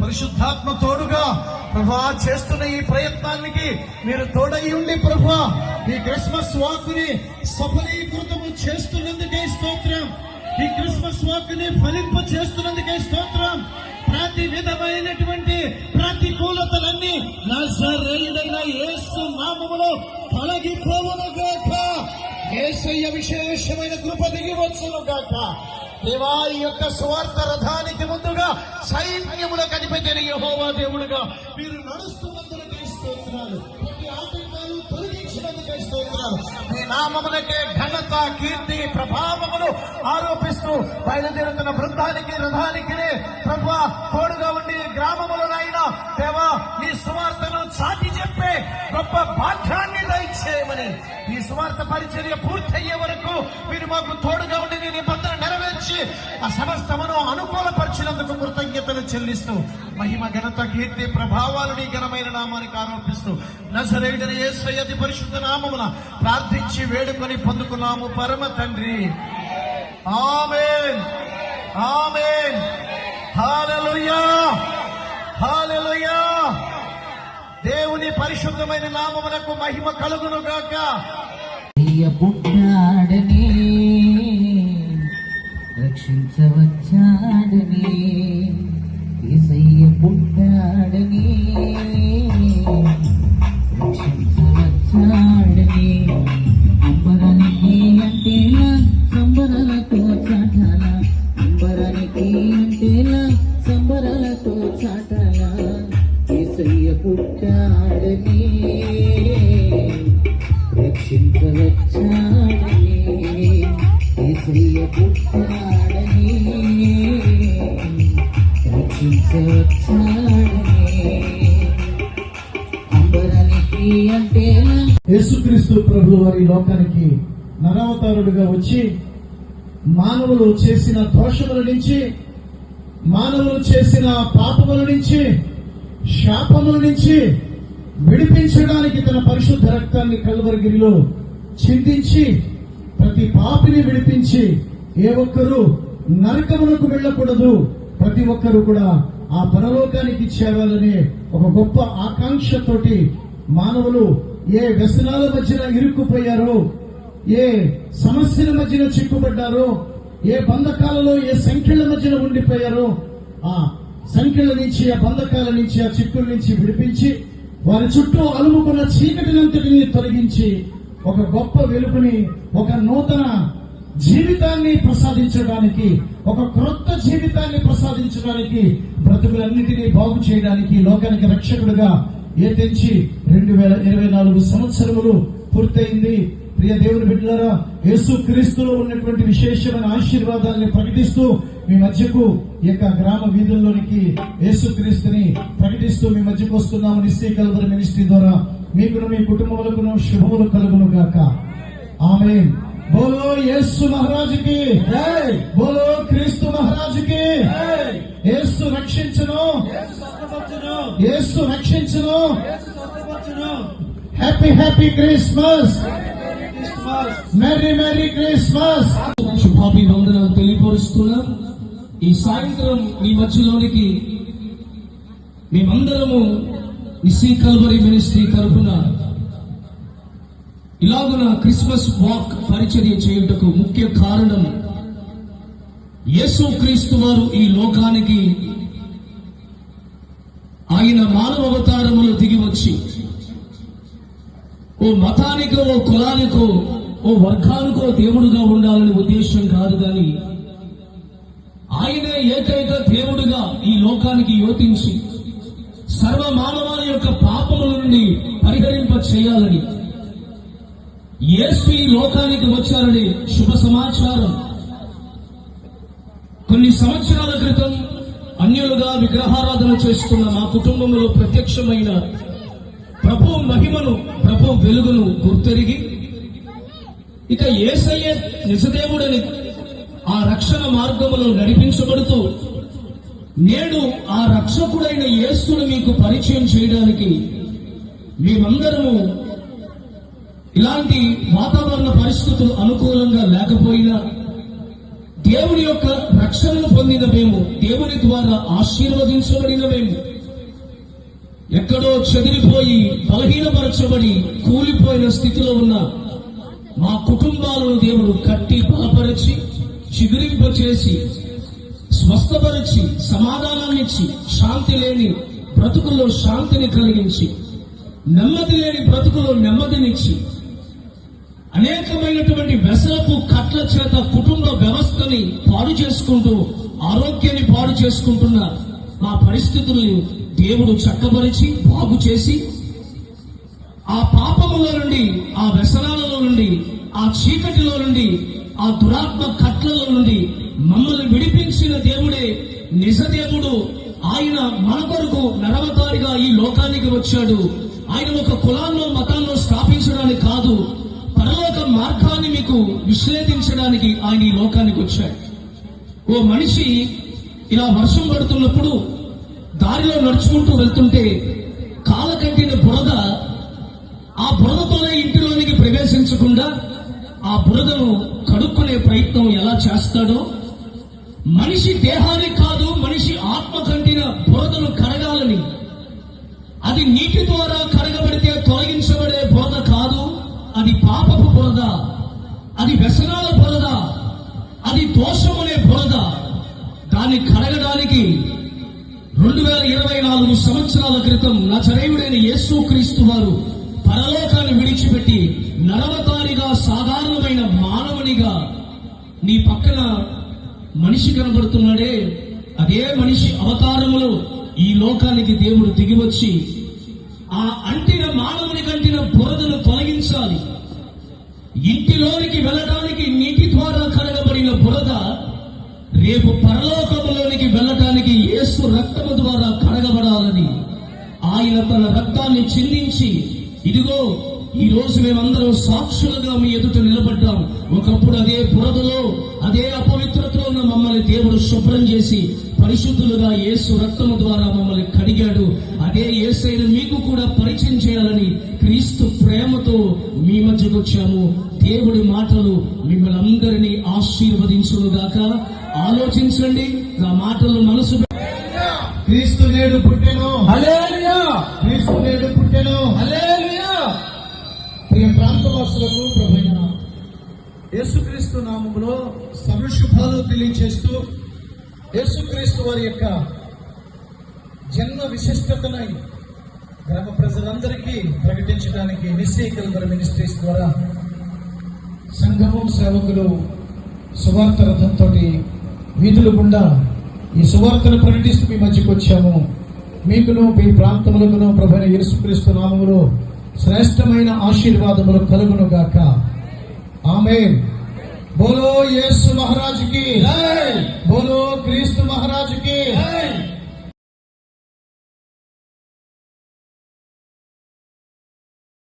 పరిశుద్ధాత్మ తోడుగా ప్రభా చేస్తున్న ఈ ప్రయత్నానికి మీరు తోడై ఉండి ప్రభా ఈ క్రిస్మస్ వాక్కుని సఫలీకృతము చేస్తున్నందుకే స్తోత్రం. ఈ క్రిస్మస్ వాక్కుని ఫలింప చేస్తున్నందుకే స్తోత్రం. ప్రతి విధమైనటువంటి ప్రతికూలతలన్నీ నజరేయుడైన యేసు నామములో తొలగిపోవును గాక ఏసయ్య విశేషమైన కృప దిగి వచ్చును గాక దేవా యొక్క స్వార్థ రథానికి ముందుగా సైన్యములకు అధిపతి యహోవా దేవుడుగా. మీరు నడుస్తున్నందుకు స్తోత్రాలు. నామములకే ఘనత కీర్తి ప్రభావములు ఆరోపిస్తూ బయలుదేరుతున్న బృందానికి రథానికి ప్రభు తోడుగా ఉండి గ్రామములనైనా దేవా ఈ సువార్తను చాటి చెప్పే గొప్ప భాగ్యాన్ని దయచేయమని. ఈ సువార్త పరిచర్య పూర్తయ్యే వరకు మీరు మాకు తోడుగా ఉండి నీ నిబంధన నెరవేర్చి ఆ సమస్తమును అనుకు చెల్లిస్తూ మహిమ ఘనత కీర్తి ప్రభావాలు నీ ఘనమైన నామానికి ఆరోపిస్తూ నజరేయుడని యేసయ్య అతి పరిశుద్ధ నామమున ప్రార్థించి వేడుకొని పొందుకున్నాము పరమ తండ్రి. ఆమెన్. ఆమెన్. హల్లెలూయా హల్లెలూయా దేవుని పరిశుద్ధమైన నామమునకు మహిమ కలుగును గాక. పుట్టాడని రక్షించవచ్చాడని. పుట్టాడని రక్షించవచ్చాడని ఏసయ్య పుట్టాడని రక్షించవచ్చాడని. అంబరానికి అంటే యేసుక్రీస్తు ప్రభు వారి లోకానికి నరావతారుడుగా వచ్చి మానవులు చేసిన దోషముల నుంచి మానవులు చేసిన పాపముల నుంచి శాపముల నుంచి విడిపించడానికి తన పరిశుద్ధ రక్తాన్ని కల్వరగిరిలో చిందించి ప్రతి పాపిని విడిపించి ఏ ఒక్కరూ నరకమునకు వెళ్ళకూడదు. ప్రతి ఒక్కరూ కూడా ఆ పరలోకానికి చేరాలనే ఒక గొప్ప ఆకాంక్షతోటి మానవులు ఏ వ్యసనాల మధ్యన ఇరుక్కుపోయారో ఏ సమస్యల మధ్యన చిక్కుపడ్డారో ఏ బంధకాలలో ఏ సంఖ్యల మధ్యన ఉండిపోయారో ఆ సంఖ్యల నుంచి ఆ బంధకాల నుంచి ఆ చిక్కుల నుంచి విడిపించి వారి చుట్టూ అలుముకున్న చీకటినంతటిని తొలగించి ఒక గొప్ప వెలుగుని ఒక నూతన జీవితాన్ని ప్రసాదించడానికి ఒక క్రొత్త జీవితాన్ని ప్రసాదించడానికి బ్రతుకులన్నింటినీ బాగు చేయడానికి లోకానికి రక్షకుడుగా ఏతించి రెండు వేల ఇరవై నాలుగు సంవత్సరములు పూర్తయింది. ప్రియ దేవుని బిడ్డలారా యేసు క్రీస్తులో ఉన్నటువంటి విశేషమైన ఆశీర్వాదాన్ని ప్రకటిస్తూ మీ మధ్యకు ఈ యొక్క గ్రామ వీధుల్లోనికి యేసు క్రీస్తుని ప్రకటిస్తూ మీ మధ్యకు వస్తున్నాము. నిశ్చయ కలవర మినిస్ట్రీ ద్వారా మీకును మీ కుటుంబములకును శుభములు కలుగును గాక. ఆమె బోలో యేసు మహారాజుకి. బోలో క్రీస్తు మహారాజుకి. యేసు రక్షించును. యేసు రక్షించును. Happy happy Christmas merry merry Christmas శుభాభివందనాలు తెలియపరుస్తున్నాం. ఈ సాయంత్రం మీ మధ్యలోనికి మేమందరము నిస్సీ కల్వరి మినిస్ట్రీ తరఫున ఇలాగున క్రిస్మస్ వాక్ పరిచర్య చేయుటకు ముఖ్య కారణం యేసు క్రీస్తు వారు ఈ లోకానికి ఆయన మానవ అవతారములు దిగి వచ్చి ఓ మతానికో ఓ కులానికో ఓ వర్గానికో దేవుడుగా ఉండాలనే ఉద్దేశం కాదు కానీ ఆయనే ఏకైక దేవుడుగా ఈ లోకానికి యోచించి సర్వ మానవాల యొక్క పాపముల నుండి పరిహరింప చేయాలని యేసు ఈ లోకానికి వచ్చారని శుభ సమాచారం. కొన్ని సంవత్సరాల క్రితం అన్యులుగా విగ్రహారాధన చేస్తున్న మా కుటుంబంలో ప్రత్యక్షమైన ప్రభు మహిమను ప్రభు వెలుగును గుర్తెరిగి ఇక ఏసయ్య నిజదేవుడని ఆ రక్షణ మార్గములో నడిపించబడుతూ నేడు ఆ రక్షకుడైన యేసును మీకు పరిచయం చేయడానికి మేమందరము ఇలాంటి వాతావరణ పరిస్థితులు అనుకూలంగా లేకపోయినా దేవుని యొక్క రక్షణను పొందిన మేము దేవుని ద్వారా ఆశీర్వదించబడిన మేము ఎక్కడో చెదిరిపోయి బలహీనపరచబడి కూలిపోయిన స్థితిలో ఉన్న మా కుటుంబాలను దేవుడు కట్టి బలపరిచి చిగురింపచేసి స్వస్థపరిచి సమాధానాన్నిచ్చి శాంతి లేని బ్రతుకుల్లో శాంతిని కలిగించి నెమ్మది లేని బ్రతుకులో నెమ్మదినిచ్చి అనేకమైనటువంటి వెసలపు కట్ల చేత కుటుంబ వ్యవస్థని పాడు చేసుకుంటూ ఆరోగ్యాన్ని పాడు చేసుకుంటున్న మా పరిస్థితుల్ని దేవుడు చక్కపరిచి బాగు చేసి ఆ పాపములో నుండి ఆ వ్యసనాలలో నుండి ఆ చీకటిలో నుండి ఆ దురాత్మ కట్లలో నుండి మమ్మల్ని విడిపించిన దేవుడే నిజ దేవుడు. ఆయన మన కొరకు నరవతారిగా ఈ లోకానికి వచ్చాడు. ఆయన ఒక కులాల్లో మతాల్లో స్థాపించడానికి కాదు పరలోక మార్గాన్ని మీకు విశ్లేషించడానికి ఆయన ఈ లోకానికి వచ్చాడు. ఓ మనిషి ఇలా వర్షం పడుతున్నప్పుడు దారిలో నడుచుకుంటూ వెళ్తుంటే కాలకట్టిన బురద ఆ బురదతోనే ఇంటిలోనికి ప్రవేశించకుండా ఆ బురదను కడుక్కునే ప్రయత్నం ఎలా చేస్తాడో? మనిషి దేహానికి కాదు మనిషి ఆత్మ కంటిన బురదను కడగాలని అది నీటి ద్వారా కడగబడితే తొలగించబడే బురద కాదు అది పాపపు బురద. అది వ్యసనాల బురద. అది దోషమనే బురద. దాన్ని కడగడానికి రెండు వేల ఇరవై నాలుగు సంవత్సరాల క్రితం నచరేయుడైన యేసు క్రీస్తు వారు పరలోకాన్ని విడిచిపెట్టి నరవతానిగా సాధారణ మానవునిగా నీ పక్కన మనిషి కనబడుతున్నాడే అదే మనిషి అవతారములో ఈ లోకానికి దేవుడు దిగివచ్చి ఆ అంటిన మానవుని కంటిన బురదను తొలగించాలి. ఇంటిలోనికి వెళ్ళడానికి నీటి ద్వారా కడగబడిన బురద రేపు పరలోకములోనికి వెళ్ళటానికి యేసు రక్తము ద్వారా కడగబడాలని ఆయన తన రక్తాన్ని చిందించి ఇదిగో ఈ రోజు మేమందరం సాక్షులుగా మీ ఎదుట నిలబడ్డాం. ఒకప్పుడు అదే బురదలో అదే అపవిత్రతలో ఉన్న మమ్మల్ని దేవుడు శుభ్రం చేసి పరిశుద్ధులుగా యేసు రక్తము ద్వారా మమ్మల్ని కడిగాడు. అదే యేసైన మీకు కూడా పరిచయం చేయాలని క్రీస్తు ప్రేమతో మీ మధ్యకు వచ్చాము. దేవుడి మాటలు మిమ్మల్ని అందరినీ ఆశీర్వదించునుగాక. ఆలోచించండి నా మాటలు మనసు క్రీస్తు నేడు పుట్టెను. హల్లెలూయా! యేసుక్రీస్తు సర్వశుభాలు తెలియచేస్తూ యేసుక్రీస్తు వారి యొక్క జన్మ విశిష్టతనై గ్రామ ప్రజలందరికీ ప్రకటించడానికి నిశ్చయకల్వర మినిస్ట్రీస్ ద్వారా సంఘము సేవకులు సువార్త రథంతో వీధులు గుండా ఈ సువార్తను ప్రకటిస్తూ మీ మధ్యకు వచ్చాము. మీకును మీ ప్రాంతములకును ప్రభైన యేసుక్రీస్తు నామములో శ్రేష్టమైన ఆశీర్వాదములు కలుగును గాక ఆమె బోలో యేసు మహారాజుకి బోలో క్రీస్తు మహారాజుకి